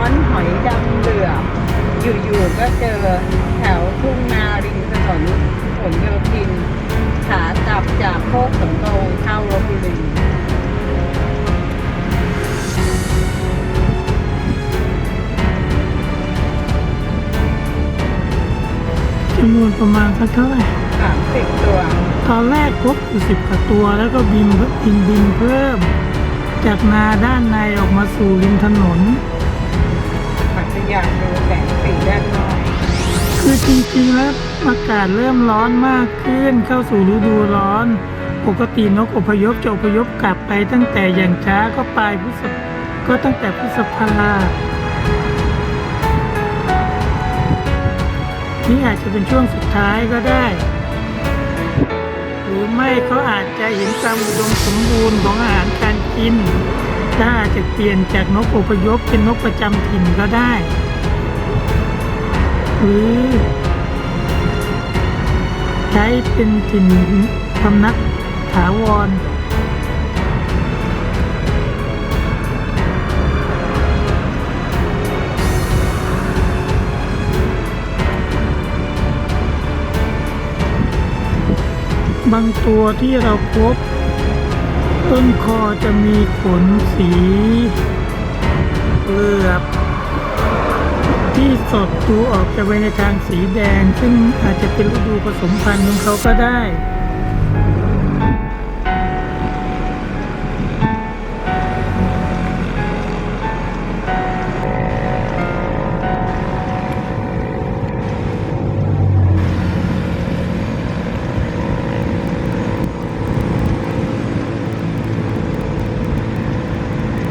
้อนหอยดำเหลืองอยู่ๆก็เจอแถวทุ่งนาริมถนนผลโยธิน ขากลับจากโคกสงโรงเข้าลบบุรีจำนวนประมาณเท่าไหร่สามสิบตัว ตอนแรกครบสิบกว่าตัวแล้วก็บินบินบินเพิ่ม จากนาด้านในออกมาสู่ริมถนน อยากดูแสงสีด้านนอกคือจริงๆแล้วอากาศเริ่มร้อนมากขึ้นเข้าสู่ฤดูร้อน ปกตินกอพยพจะอพยพกลับไปตั้งแต่อย่างช้าก็ปลายพฤษภก็ตั้งแต่พฤษภานี่อาจจะเป็นช่วงสุดท้ายก็ได้ หรือไม่เขาอาจจะเห็นความอุดมสมบูรณ์ของอาหารการกินถ้าอาจจะเปลี่ยนจากนกอพยพเป็นนกประจำถิ่นก็ได้ หรือใช้เป็นถิ่นพำนักถาวรบางตัวที่เราพบ ต้นคอจะมีขนสีเห สอบที่สดดูออกจะไปในทางสีแดง ซึ่งอาจจะเป็นฤดูผสมพันธุ์ของเขาก็ได้